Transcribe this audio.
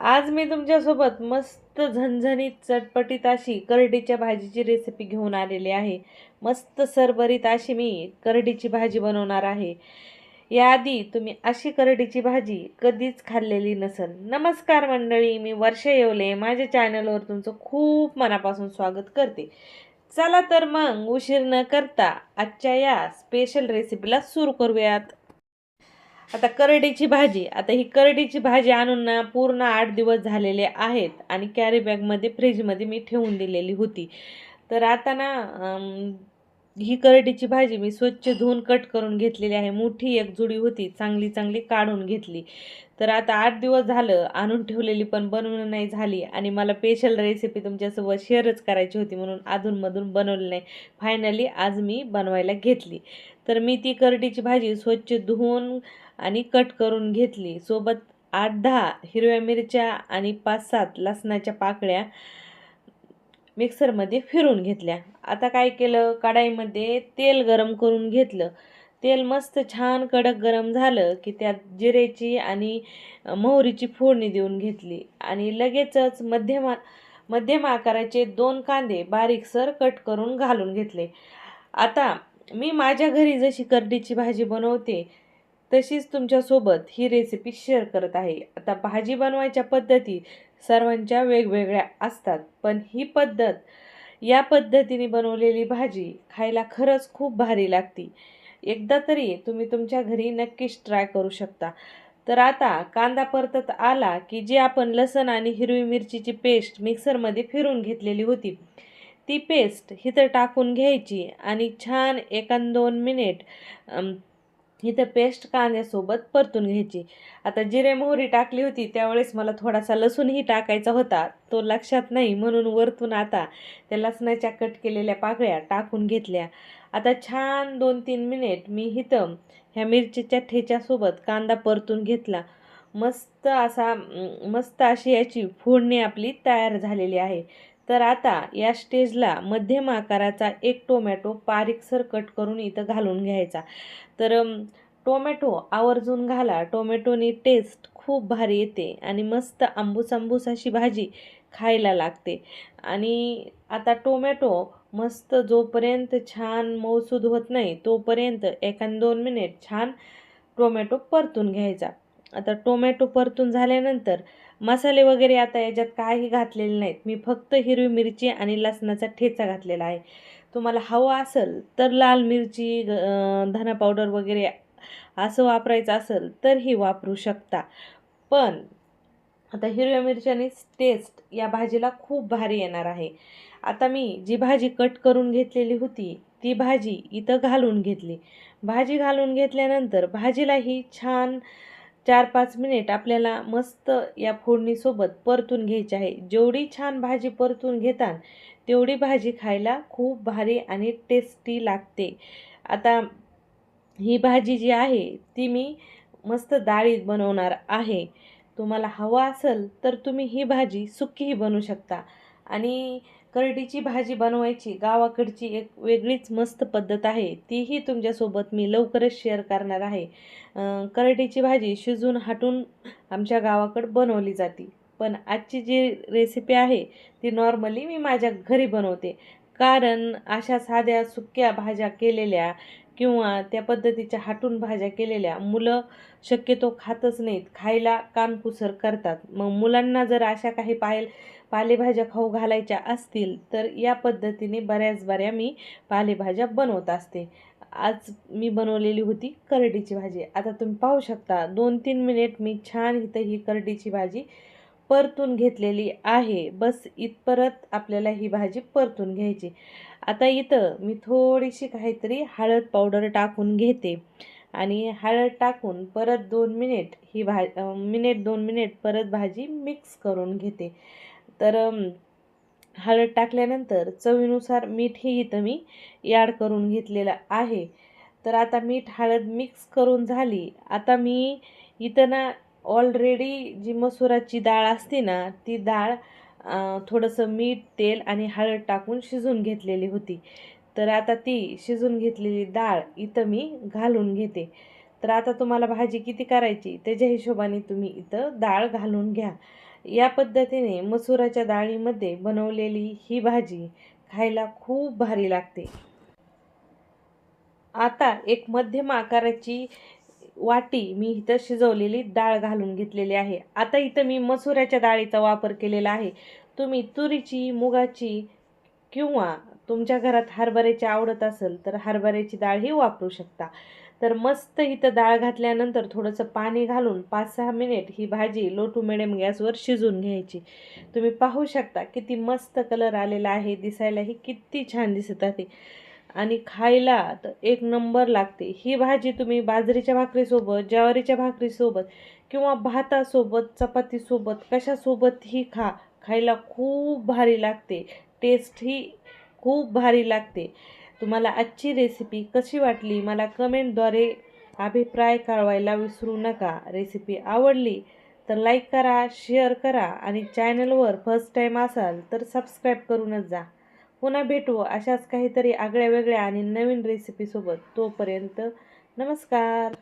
आज मी तुमच्यासोबत मस्त झणझणीत चटपटीत अशी करडीच्या भाजीची रेसिपी घेऊन आलेली आहे. मस्त सरभरीत अशी मी करडीची भाजी बनवणार आहे. याआधी तुम्ही अशी करडीची भाजी कधीच खाल्लेली नसेल नमस्कार मंडळी मी वर्ष येवले. माझ्या चॅनलवर तुमचं खूप मनापासून स्वागत करते. चला तर मग उशीर न करता आजच्या या स्पेशल रेसिपीला सुरू करूयात. आता करडीची भाजी आता ही करडीची भाजी आणून ना पूर्ण आठ दिवस झालेले आहेत आणि कॅरी बॅगमध्ये फ्रीजमध्ये मी ठेवून दिलेली होती. तर आता ना ही करडीची भाजी मी स्वच्छ धुवून कट करून घेतलेली आहे. मोठी एक जुडी होती चांगली चांगली काढून घेतली. तर आता आठ दिवस झालं आणून ठेवलेली पण बनवणं नाही झाली आणि मला स्पेशल रेसिपी तुमच्यासोबत शेअरच करायची होती म्हणून अधूनमधून बनवली नाही. फायनली आज मी बनवायला घेतली. तर मी ती करडीची भाजी स्वच्छ धुवून आणि कट करून घेतली. सोबत आठ दहा हिरव्या मिरच्या आणि पाच सात लसणाच्या पाकळ्या मिक्सरमध्ये फिरून घेतल्या. आता काय केलं? कढाईमध्ये तेल गरम करून घेतलं. तेल मस्त छान कडक गरम झालं की त्यात जिरेची आणि मोहरीची फोडणी देऊन घेतली. आणि लगेचच मध्यम मध्यम आकाराचे दोन कांदे बारीकसर कट करून घालून घेतले. आता मी माझ्या घरी जशी करडीची भाजी बनवते तशीच तुमच्यासोबत ही रेसिपी शेअर करत आहे. आता भाजी बनवायच्या पद्धती सर्वांच्या वेगवेगळ्या असतात. पण ही पद्धत या पद्धतीने बनवलेली भाजी खायला खरंच खूप भारी लागती. एकदा तरी तुम्ही तुमच्या घरी नक्कीच ट्राय करू शकता. तर आता कांदा परतत आला की जी आपण लसण आणि हिरवी मिरचीची पेस्ट मिक्सरमध्ये फिरून घेतलेली होती. ती पेस्ट हिथं टाकून घ्यायची आणि छान एकान दोन मिनिट इथं पेस्ट कांद्यासोबत परतून घ्यायची. आता जिरे मोहरी टाकली होती त्यावेळेस मला थोडासा लसूणही टाकायचा होता. तो लक्षात नाही म्हणून वरतून आता त्या लसणाच्या कट केलेल्या पाकळ्या टाकून घेतल्या. आता छान दोन तीन मिनिट मी इथं ह्या मिरचीच्या ठेच्यासोबत कांदा परतून घेतला. मस्त असा मस्त अशी याची फोडणी आपली तयार झालेली आहे. तर आता या स्टेजला मध्यम आकाराचा एक टोमॅटो बारीकसर कट करून इथं घालून घ्यायचा. तर टोमॅटो आवर्जून घाला. टोमॅटोनी टेस्ट खूप भारी येते आणि मस्त आंबूस आंबूस अशी भाजी खायला लागते. आणि आता टोमॅटो मस्त जोपर्यंत छान मऊसूद होत नाही तोपर्यंत एखाद दोन मिनिट छान टोमॅटो परतून घ्यायचा. आता टोमॅटो परतून झाल्यानंतर मसाले वगैरे आता याच्यात काही घातलेले नाहीत. मी फक्त हिरवी मिरची आणि लसणाचा ठेचा घातलेला आहे. तुम्हाला हवं असेल तर लाल मिरची ग- धना पावडर वगैरे असं वापरायचं असेल तर ही वापरू शकता. पण आता हिरव्या मिरच्यानी टेस्ट या भाजीला खूप भारी येणार आहे. आता मी जी भाजी कट करून घेतलेली होती ती भाजी इथं घालून घेतली. भाजी घालून घेतल्यानंतर भाजीला ही छान चार पाच मिनिट आपल्याला मस्त या फोडणीसोबत परतून घ्यायची आहे. जेवढी छान भाजी परतून घेतान तेवढी भाजी खायला खूप भारी आणि टेस्टी लागते. आता ही भाजी जी आहे ती मी मस्त डाळीत बनवणार आहे. तुम्हाला हवं असेल तर तुम्ही ही भाजी सुक्कीही बनवू शकता. आणि करडीची भाजी बनवायची गावाकडची एक वेगळीच मस्त पद्धत आहे. तीही तुमच्यासोबत मी लवकरच शेअर करणार आहे. करडीची भाजी शिजून हाटून आमच्या गावाकडं बनवली जाते. पण आजची जी रेसिपी आहे ती नॉर्मली मी माझ्या घरी बनवते. कारण अशा साध्या सुक्या भाज्या केलेल्या किंवा त्या पद्धतीच्या हाटून भाज्या केलेल्या मुलं शक्यतो खातच नाहीत. खायला कानकुसर करतात. मग मुलांना जर अशा काही पायल पालेभाज्या खाऊ घालायच्या असतील तर या पद्धतीने बऱ्याच बऱ्या मी पालेभाज्या बनवत असते. आज मी बनवलेली होती करडीची भाजी. आता तुम्ही पाहू शकता दोन तीन मिनिट मी छान इथं ही करडीची भाजी परतून घेतलेली आहे. बस इथपर्यंत आपल्याला ही भाजी परतून घ्यायची. आता इथं मी थोडीशी काहीतरी हळद पावडर टाकून घेते. आणि हळद टाकून परत दोन मिनिट ही भा मिनिट दोन मिनिट परत भाजी मिक्स करून घेते. तर हळद टाकल्यानंतर चवीनुसार मीठही इथं मी याड करून घेतलेलं आहे. तर आता मीठ हळद मिक्स करून झाली. आता मी इथं ना ऑलरेडी जी मसुराची डाळ असते ना ती डाळ थोडंसं मीठ तेल आणि हळद टाकून शिजून घेतलेली होती. तर आता ती शिजून घेतलेली डाळ इथं मी घालून घेते. तर आता तुम्हाला भाजी किती करायची त्याच्या हिशोबाने तुम्ही इथं डाळ घालून घ्या. या पद्धतीने मसुराच्या डाळीमध्ये बनवलेली ही भाजी खायला खूप भारी लागते. आता एक मध्यम आकाराची वाटी मी इथं शिजवलेली डाळ घालून घेतलेली आहे. आता इथं मी मसुऱ्याच्या डाळीचा वापर केलेला आहे. तुम्ही तुरीची मुगाची किंवा तुमच्या घरात हरभऱ्याची आवडत असेल तर हरभऱ्याची डाळही वापरू शकता. तर मस्त इथं डाळ घातल्यानंतर थोडंसं पाणी घालून पाच सहा मिनिट ही भाजी लो टू मिडियम गॅसवर शिजून घ्यायची. तुम्ही पाहू शकता किती मस्त कलर आलेला आहे दिसायलाही किती छान दिसत आहे. आणि खायला तर एक नंबर लागते. ही भाजी तुम्ही बाजरीच्या भाकरीसोबत ज्वारीच्या भाकरीसोबत किंवा भातासोबत चपातीसोबत कशासोबतही खा. खायला खूप भारी लागते. टेस्टही खूप भारी लागते. तुम्हाला आजची रेसिपी कशी वाटली? मला कमेंटद्वारे अभिप्राय कळवायला विसरू नका. रेसिपी आवडली तर लाईक करा शेअर करा आणि चॅनलवर फर्स्ट टाईम असाल तर सबस्क्राईब करूनच जा. पुन्हा भेटू अशाच काहीतरी आगळ्या वेगळ्या आणि नवीन रेसिपीसोबत तोपर्यंत नमस्कार.